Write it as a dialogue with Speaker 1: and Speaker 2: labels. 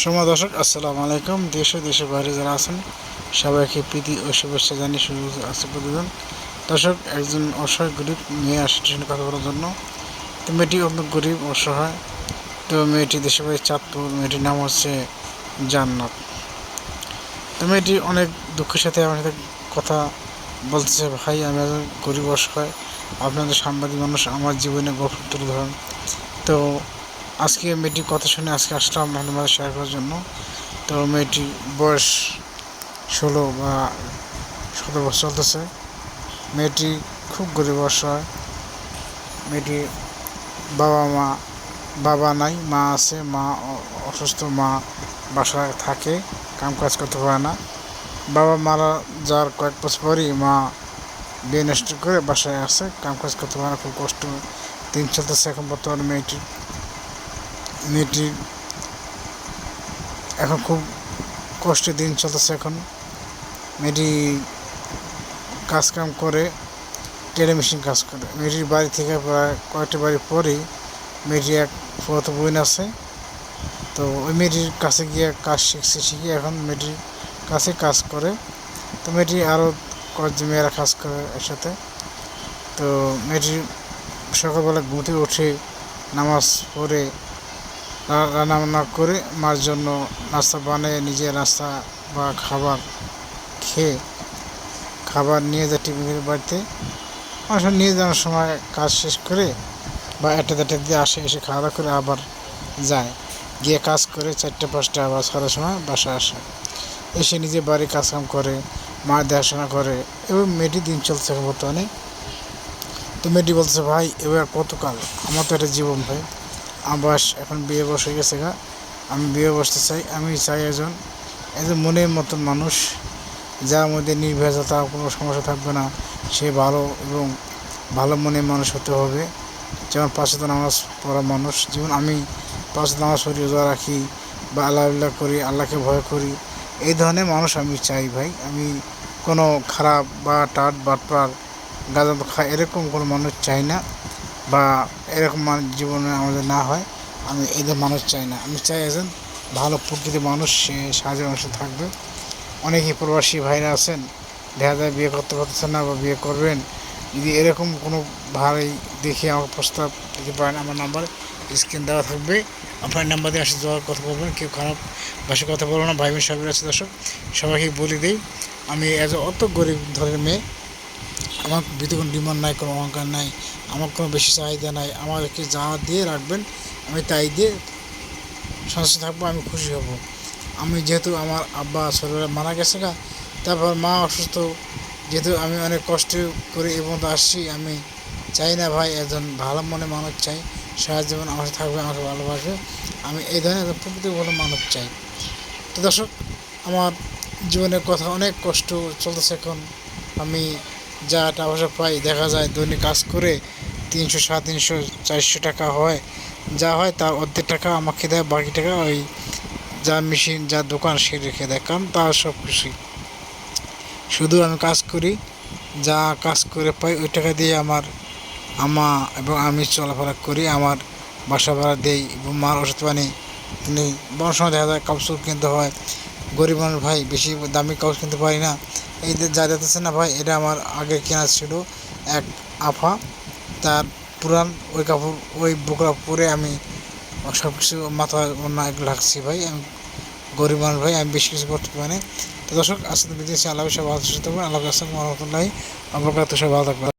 Speaker 1: সময় দর্শক, আসসালামু আলাইকুম। দেশ ও দেশের বাইরে যারা আছেন, সবাইকে প্রীতি ও শুভেচ্ছা জানিয়ে শুরু আছে প্রতিদিন দর্শক, একজন অসহায় গরিব মেয়ে আসে ট্রেনে কথা বলার জন্য। তো মেয়েটি অন্য গরিব, অসহায়। তো মেয়েটি দেশের বাড়ি চাঁদপুর, মেয়েটির নাম হচ্ছে জান্নাত। তো মেয়েটি অনেক দুঃখের সাথে আমার সাথে কথা বলতেছে, ভাই, আমি একজন গরিব, অসহায়। আপনাদের সাংবাদিক মানুষ আমার জীবনে গল্প তুলে ধরেন। তো আজকে মেয়েটির কথা শুনে আজকে আসলাম মাঝে শেয়ার করার জন্য। তো মেয়েটির বয়স ষোলো বা সতেরো বছর চলতেছে। মেয়েটি খুব গরিব অসহায়। মেয়েটি বাবা মা, বাবা নাই, মা আছে, মা অসুস্থ, মা বাসায় থাকে কাম কাজ করতে পারে না। বাবা মারা যাওয়ার কয়েক বছর পরই মা বিয়ে করে বাসায় আসে কাম কাজ করতে পারে না, খুব কষ্ট। দিন চলতেছে এখন বর্তমানে মেয়েটির। মেয়েটির এখন খুব কষ্টের দিন চলতেছে এখন। মেয়েটি কাজ কাম করে টেলে মেশিন কাজ করে। মেয়েটির বাড়ি থেকে প্রায় কয়েকটি বাড়ি পরেই মেয়েটি এক ফুয়াতো বোন আছে। তো ওই মেয়েটির কাছে গিয়ে কাজ শিখছে, শিখে এখন মেয়েটির কাছে কাজ করে। তো মেয়েটি আরও কয়েকজন মেয়েরা কাজ করে একসাথে। তো মেয়েটির সকালবেলা ঘুমতে উঠে নামাজ পড়ে রা- রান্না বান্না করে মার জন্য নাস্তা বানিয়ে নিজে নাস্তা বা খাবার খেয়ে খাবার নিয়ে যায় টিফিনের বাড়িতে। অনেক নিয়ে যাওয়ার সময় কাজ শেষ করে বা একটা দেড়টা দিয়ে আসে, এসে খাওয়া দাওয়া করে আবার যায়। গিয়ে কাজ করে চারটে, পাঁচটা আবার ছটার সময় বাসায় আসে। এসে নিজে বাড়ি কাজকাম করে, মা দেখাশোনা করে। এবং মেয়েটি দিন চলছে বর্তমানে। তো মেয়েটি বলছে, ভাই, এবার কতকাল? আমার তো একটা জীবন, ভাই। আমার বয়স এখন বিয়ে হয়ে গেছে গা। আমি বিয়ে বসতে চাই, আমি চাই একজন একজন মনের মতন মানুষ, যার মধ্যে নির্ভেজালতা কোনো সমস্যা থাকবে না। সে ভালো এবং ভালো মনের মানুষ হতে হবে। যেমন পাঁচশো নামাজ পড়া মানুষ, যেমন আমি পাঁচশো নামাজ পড়ি, রোজা রাখি বা আল্লাহ আল্লাহ করি, আল্লাহকে ভয় করি, এই ধরনের মানুষ আমি চাই ভাই। আমি কোনো খারাপ বা টাট, বাটপার গাঁজা খা এরকম কোনো মানুষ চাই না। বা এরকম জীবনে আমাদের না হয়, আমি এদের মানুষ চাই না। আমি চাই একজন ভালো প্রকৃতির মানুষ, সে সাহায্যের মানুষ থাকবে। অনেকেই প্রবাসী ভাইরা আছেন, দেখা যায় বিয়ে করতে পারতেছেন না বা বিয়ে করবেন। যদি এরকম কোনো ভাই দেখে আমার প্রস্তাব দিতে পারেন, আমার নাম্বার স্ক্রিন দেওয়া থাকবে। আপনার নাম্বার দিয়ে আসে যাওয়ার কথা বলবেন, কেউ খারাপ ভাষায় কথা বলব না ভাই বোন সবাই আছে, দর্শক, সবাইকে বলে দিই, আমি এজ অত গরিব ধরনের মেয়ে আমার ভিতরে কোনো ডিমান্ড নাই, কোনো অহংকার নাই, আমার কোনো বেশি চাহিদা নাই, আমাকে যা দিয়ে রাখবেন, আমি তাই দিয়ে সন্তুষ্ট থাকব, আমি খুশি হব। আমি যেহেতু আমার আব্বা ছোটবেলা মারা গেছে গা, তারপর মা অসুস্থ, যেহেতু আমি অনেক কষ্ট করে এ পর্যন্ত আসছি, আমি চাই না ভাই, একজন ভালো মনে মানুষ চাই, সারা জীবন আমার থাকবে, আমাকে ভালোবাসবে, আমি এই ধরনের একজন প্রকৃতি ভালো মানুষ চাই। তো দর্শক, আমার জীবনের কথা অনেক কষ্ট চলতেছে এখন, আমি যা টাকা পয়সা পাই, দেখা যায় দৈনিক কাজ করে তিনশো, সাড়ে তিনশো, চারশো টাকা হয়। যা হয় তার অর্ধেক টাকা আমাকে দেয়, বাকি টাকা ওই যা মেশিন, যা দোকান সে রেখে দেয়, কারণ তার সব খুশি। শুধু আমি কাজ করি, যা কাজ করে পাই ওই টাকা দিয়ে আমার আমা এবং আমি চলাফেরা করি, আমার বাসা ভাড়া দেই এবং মার ওষুধ পানি কিনি বড় সময় দেখা যায় কাপড় কিনতে হয়। গরিব মানুষ ভাই, বেশি দামি কাগজ কিনতে পারি না। এই যে যাচ্ছে না ভাই, এটা আমার আগে কেনা ছিল এক আফা। তার পুরান ওই কাপড়, ওই বোকরা পরে আমি সব কিছু ওনা এগুলো রাখছি ভাই। আমি গরিব মানুষ ভাই, আমি বেশি কিছু করতে পারি তো দর্শক আসলে বিদেশে আল্লাহ সব ভালো থাকবেন। আল্লাহ আসসালাম রহমতুল্লাহ আবরকাত সব ভালো থাকবেন।